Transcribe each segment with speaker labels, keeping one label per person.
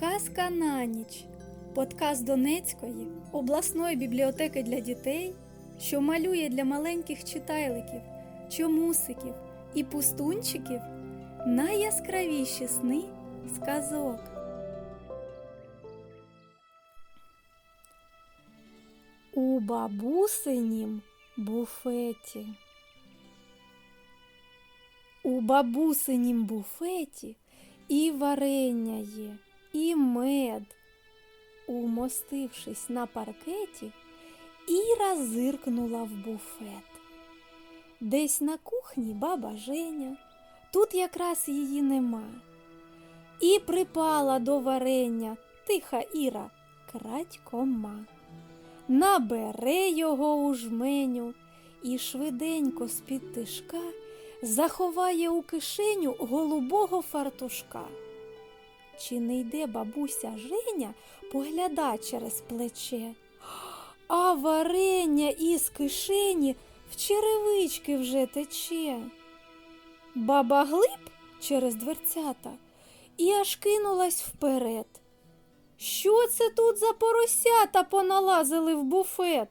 Speaker 1: Казка на ніч. Подкаст Донецької обласної бібліотеки для дітей, що малює для маленьких читайликів, чомусиків і пустунчиків найяскравіші сни сказок. У бабусинім буфеті. У бабусинім буфеті і варення є, мед. Умостившись на паркеті, Іра зиркнула в буфет. Десь на кухні баба Женя, тут якраз її нема. І припала до варення тиха Іра крадькома. Набере його у жменю і швиденько з-під тишка заховає у кишеню голубого фартушка. Чи не йде бабуся Женя погляда через плече, а варення із кишені в черевички вже тече. Баба глиб через дверцята і аж кинулась вперед. Що це тут за поросята поналазили в буфет?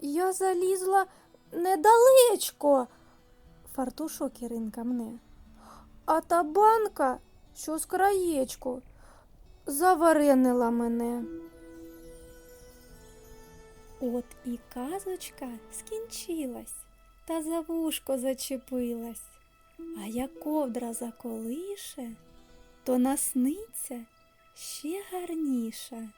Speaker 1: Я залізла недалечко, фартушок Іринка мне. А та банка, що з краєчку, заваренила мене. От і казочка скінчилась, та за вушко зачепилась. А як ковдра заколише, то насниться ще гарніше.